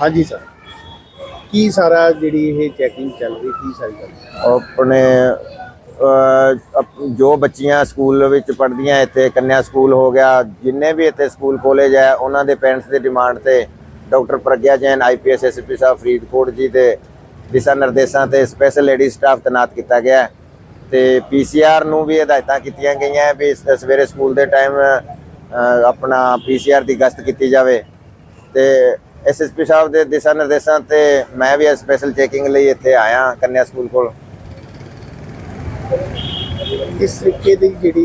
ਹਾਂਜੀ ਸਰ। ਕੀ ਸਾਰਾ ਜਿਹੜੀ ਇਹ ਚੈਕਿੰਗ ਚੱਲ ਰਹੀ ਕੀ ਸਾਰੀ ਗੱਲ? ਆਪਣੇ ਅਹ, ਅਪ- ਜੋ ਬੱਚੀਆਂ ਸਕੂਲ ਵਿੱਚ ਪੜ੍ਹਦੀਆਂ ਇੱਥੇ ਕੰਨਿਆ ਸਕੂਲ ਹੋ ਗਿਆ ਜਿੰਨੇ ਵੀ ਇੱਥੇ ਸਕੂਲ ਕਾਲਜ ਹੈ ਉਹਨਾਂ ਦੇ ਪੈਰੈਂਟਸ ਦੇ ਡਿਮਾਂਡ ਤੇ doctor Pragya Jain IPS SP ਸਾਹਿਬ ਫਰੀਦਕੋਟ ਜੀ ਦੇ ਦਿਸ਼ਾ ਨਿਰਦੇਸ਼ਾਂ ਤੇ ਸਪੈਸ਼ਲ ਲੇਡੀ ਸਟਾਫ ਤੈਨਾਤ ਕੀਤਾ ਗਿਆ ਹੈ ਤੇ ਪੀਸੀਆਰ ਨੂੰ ਵੀ ਹਦਾਇਤਾਂ ਕੀਤੀਆਂ ਗਈਆਂ ਹੈ ਵੀ ਸ- ਸਵੇਰੇ ਸਕੂਲ ਦੇ ਟਾਈਮ ਆਪਣਾ ਪੀਸੀਆਰ ਦੀ ਗਸ਼ਤ ਕੀਤੀ ਜਾਵੇ ਤੇ ਐਸਐਸਪੀ ਸਾਹਿਬ ਦੇ ਦਿਸ਼ਾ ਨਿਰਦੇਸ਼ਾਂ ਤੇ ਮੈਂ ਵੀ ਸਪੈਸ਼ਲ ਚੈਕਿੰਗ ਲਈ ਇੱਥੇ ਆਇਆ ਕੰਨਿਆ ਸਕੂਲ ਕੋਲ। ਕਿਸ ਤਰੀਕੇ ਦੀ ਜਿਹੜੀ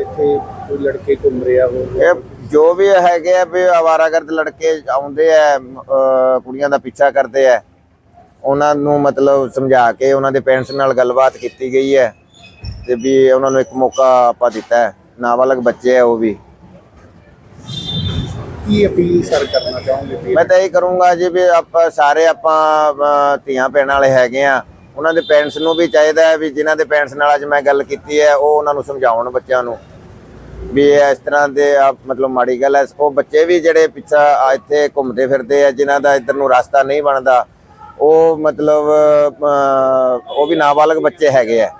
ਇੱਥੇ ਕੋਈ ਲੜਕੇ ਘੁੰਮ ਰਿਹਾ ਹੋ ਇਹ ਜੋ ਵੀ ਹੈਗੇ ਆ ਵੀ ਆਵਾਰਾਗਰਦ ਲੜਕੇ ਆਉਂਦੇ ਆ ਕੁੜੀਆਂ ਦਾ ਪਿੱਛਾ ਕਰਦੇ ਆ। ਉਹਨਾਂ ਨੂੰ ਮਤਲਬ ਸਮਝਾ ਕੇ ਉਹਨਾਂ ਦੇ ਪੇਰੈਂਟਸ ਨਾਲ ਗੱਲਬਾਤ ਕੀਤੀ ਗਈ ਹੈ ਤੇ ਵੀ ਉਹਨਾਂ ਨੂੰ ਇੱਕ ਮੌਕਾ ਆਪਾਂ ਦਿੱਤਾ ਹੈ। ਨਾਬਾਲਗ ਬੱਚੇ ਆ ਉਹ ਵੀ। ਕੀ ਅਪੀਲ ਸਰ ਕਰਨਾ ਚਾਹੋਗੇ ਮੈਂ ਤਾਂ ਇਹ ਕਰੂੰਗਾ ਜੀ ਵੀ ਆਪਾਂ ਸਾਰੇ ਆਪਾਂ ਧੀਆਂ ਭੈਣਾਂ ਵਾਲੇ ਹੈਗੇ ਆ, ਉਹਨਾਂ ਦੇ ਪੇਰੈਂਟਸ ਨੂੰ ਵੀ ਚਾਹੀਦਾ ਹੈ ਵੀ ਜਿਨ੍ਹਾਂ ਦੇ ਪੇਰੈਂਟਸ ਨਾਲ ਅੱਜ ਮੈਂ ਗੱਲ ਕੀਤੀ ਹੈ, ਉਹ ਉਹਨਾਂ ਨੂੰ ਸਮਝਾਉਣ ਬੱਚਿਆਂ ਨੂੰ। ਵੀ ਇਸ ਤਰ੍ਹਾਂ ਦੇ ਆ, ਮਤਲਬ ਮਾੜੀ ਗੱਲ ਹੈ, ਉਹ ਬੱਚੇ ਵੀ ਜਿਹੜੇ ਪਿੱਛਾ ਇੱਥੇ ਘੁੰਮਦੇ ਫਿਰਦੇ ਆ, ਜਿਨ੍ਹਾਂ ਦਾ ਇੱਧਰ ਨੂੰ ਰਸਤਾ ਨਹੀਂ ਬਣਦਾ, ਉਹ ਮਤਲਬ ਉਹ ਵੀ ਨਾਬਾਲਗ ਬੱਚੇ ਹੈਗੇ ਆ।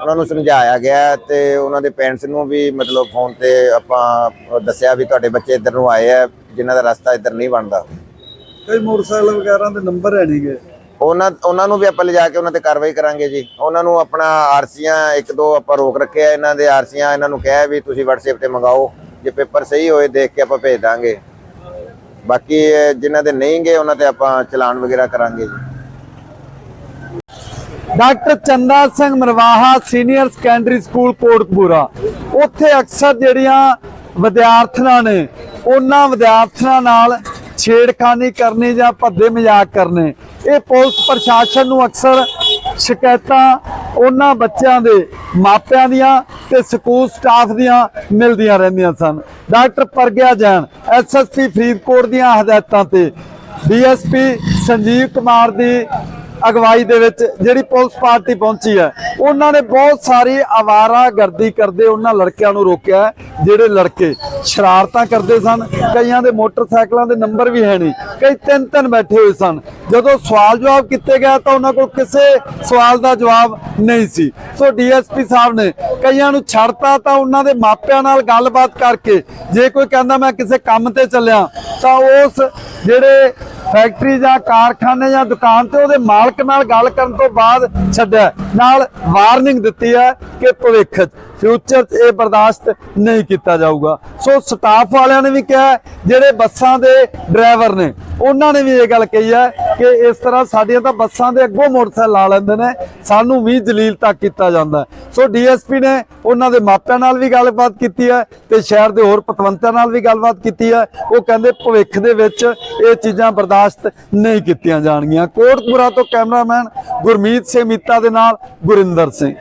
ਉਹਨਾਂ ਨੂੰ ਸਮਝਾਇਆ ਗਿਆ ਤੇ ਉਹਨਾਂ ਦੇ ਪੇਰੈਂਟਸ ਨੂੰ ਵੀ ਮਤਲਬ ਫੋਨ ਤੇ ਆਪਾਂ ਦੱਸਿਆ ਵੀ ਤੁਹਾਡੇ ਬੱਚੇ ਇੱਧਰ ਨੂੰ ਆਏ ਆ ਜਿਨ੍ਹਾਂ ਦਾ ਰਸਤਾ ਇੱਧਰ ਨਹੀਂ ਬਣਦਾ। ਕਈ ਮੋਟਰਸਾਈਕਲ ਵਗੈਰਾ ਦੇ ਨੰਬਰ ਹੈ ਨਹੀਂਗੇ ਉਹਨਾਂ ਉਹਨਾਂ ਨੂੰ ਵੀ ਆਪਾਂ ਲਿਜਾ ਕੇ ਉਹਨਾਂ ਤੇ ਕਾਰਵਾਈ ਕਰਾਂਗੇ ਜੀ। ਉਹਨਾਂ ਨੂੰ ਆਪਣਾ ਆਰਸੀਆਂ ਇੱਕ ਦੋ ਆਪਾਂ ਰੋਕ ਰੱਖਿਆ ਇਹਨਾਂ ਦੇ ਆਰਸੀਆਂ ਇਹਨਾਂ ਨੂੰ ਕਿਹਾ ਵੀ ਤੁਸੀਂ WhatsApp ਤੇ ਮੰਗਾਓ ਜੇ ਪੇਪਰ ਸਹੀ ਹੋਏ ਦੇਖ ਕੇ ਆਪਾਂ ਭੇਜ ਦਾਂਗੇ। ਬਾਕੀ ਜਿਨ੍ਹਾਂ ਦੇ ਨਹੀਂ ਗਏ ਉਹਨਾਂ ਤੇ ਆਪਾਂ ਚਲਾਨ ਵਗੈਰਾ ਕਰਾਂਗੇ ਜੀ। Doctor Chanda Singh Marwaha senior secondary school Kotkapura. ਉੱਥੇ ਅਕਸਰ ਜਿਹੜੀਆਂ ਵਿਦਿਆਰਥਣਾਂ ਨੇ, ਉਹਨਾਂ ਵਿਦਿਆਰਥਣਾਂ ਨਾਲ ਛੇੜਖਾਨੀ ਕਰਨੀ ਜਾਂ ਭੱਦੇ ਮਜ਼ਾਕ ਕਰਨੇ, ਇਹ ਪੁਲਿਸ ਪ੍ਰਸ਼ਾਸਨ ਨੂੰ ਅਕਸਰ ਸ਼ਿਕਾਇਤਾਂ ਉਹਨਾਂ ਬੱਚਿਆਂ ਦੇ ਮਾਪਿਆਂ ਦੀਆਂ ਤੇ ਸਕੂਲ ਸਟਾਫ ਦੀਆਂ ਮਿਲਦੀਆਂ ਰਹਿੰਦੀਆਂ ਸਨ। ਡਾਕਟਰ ਪ੍ਰਗਿਆ ਜੈਨ ਐਸਐਸਪੀ ਫਰੀਦਕੋਟ ਦੀਆਂ ਹਦਾਇਤਾਂ ਤੇ ਡੀਐਸਪੀ ਸੰਜੀਵ ਕੁਮਾਰ ਦੀ ਅਗਵਾਈ ਦੇ ਵਿੱਚ ਜਿਹੜੀ ਪੁਲਿਸ ਪਾਰਟੀ ਪਹੁੰਚੀ ਹੈ, ਉਹਨਾਂ ਨੇ ਬਹੁਤ ਸਾਰੀ ਆਵਾਰਾ ਗਰਦੀ ਕਰਦੇ ਉਹਨਾਂ ਲੜਕਿਆਂ ਨੂੰ ਰੋਕਿਆ ਜਿਹੜੇ ਲੜਕੇ ਸ਼ਰਾਰਤਾਂ ਕਰਦੇ ਸਨ, ਕਈਆਂ ਦੇ ਮੋਟਰਸਾਈਕਲਾਂ ਦੇ ਨੰਬਰ ਵੀ ਹੈ ਨਹੀਂ, ਕਈ ਤਿੰਨ ਤਿੰਨ ਬੈਠੇ ਹੋਏ ਸਨ। ਜਦੋਂ ਸਵਾਲ ਜਵਾਬ ਕੀਤੇ ਗਏ ਤਾਂ ਉਹਨਾਂ ਕੋਲ ਕਿਸੇ ਸਵਾਲ ਦਾ ਜਵਾਬ ਨਹੀਂ ਸੀ। ਸੋ ਡੀਐਸਪੀ ਸਾਹਿਬ ਨੇ ਕਈਆਂ ਨੂੰ ਛੱਡਤਾ ਤਾਂ ਉਹਨਾਂ ਦੇ ਮਾਪਿਆਂ ਨਾਲ ਗੱਲਬਾਤ ਕਰਕੇ, ਜੇ ਕੋਈ ਕਹਿੰਦਾ ਮੈਂ ਕਿਸੇ ਕੰਮ ਤੇ ਚੱਲਿਆ ਤਾਂ ਉਸ ਜਿਹੜੇ ਫੈਕਟਰੀ ਜਾਂ ਕਾਰਖਾਨੇ ਜਾਂ ਦੁਕਾਨ ਤੇ ਉਹਦੇ ਮਾਲਕ ਨਾਲ ਗੱਲ ਕਰਨ ਤੋਂ ਬਾਅਦ ਛੱਡਿਆ। ਨਾਲ ਵਾਰਨਿੰਗ ਦਿੱਤੀ ਹੈ ਕਿ ਭਵਿੱਖ 'ਚ ਫਿਊਚਰ 'ਚ ਇਹ ਬਰਦਾਸ਼ਤ ਨਹੀਂ ਕੀਤਾ ਜਾਊਗਾ। ਸੋ ਸਟਾਫ ਵਾਲਿਆਂ ਨੇ ਵੀ ਕਿਹਾ ਜਿਹੜੇ ਬੱਸਾਂ ਦੇ ਡਰਾਈਵਰ ਨੇ, ਉਹਨਾਂ ਨੇ ਵੀ ਇਹ ਗੱਲ ਕਹੀ ਹੈ ਕਿ ਇਸ ਤਰ੍ਹਾਂ ਸਾਡੀਆਂ ਤਾਂ ਬੱਸਾਂ ਦੇ ਅੱਗੋਂ ਮੋਟਰਸਾਈਕਲ ਲਾ ਲੈਂਦੇ ਨੇ, ਸਾਨੂੰ ਵੀ ਜਲੀਲ ਤੱਕ ਕੀਤਾ ਜਾਂਦਾ ਹੈ। ਸੋ ਡੀਐਸਪੀ ਨੇ ਉਹਨਾਂ ਦੇ ਮਾਪਿਆਂ ਨਾਲ ਵੀ ਗੱਲਬਾਤ ਕੀਤੀ ਹੈ ਤੇ ਸ਼ਹਿਰ ਦੇ ਹੋਰ ਪਤਵੰਤਿਆਂ ਨਾਲ ਵੀ ਗੱਲਬਾਤ ਕੀਤੀ ਹੈ। ਉਹ ਕਹਿੰਦੇ ਭਵਿੱਖ ਦੇ ਵਿੱਚ ਇਹ ਚੀਜ਼ਾਂ ਬਰਦਾਸ਼ਤ ਨਹੀਂ ਕੀਤੀਆਂ ਜਾਣਗੀਆਂ। ਕੋਟਪੁਰਾ ਤੋਂ ਕੈਮਰਾਮੈਨ ਗੁਰਮੀਤ ਸਿੰਘ ਮੀਤਾ ਦੇ ਨਾਲ ਗੁਰਿੰਦਰ ਸਿੰਘ।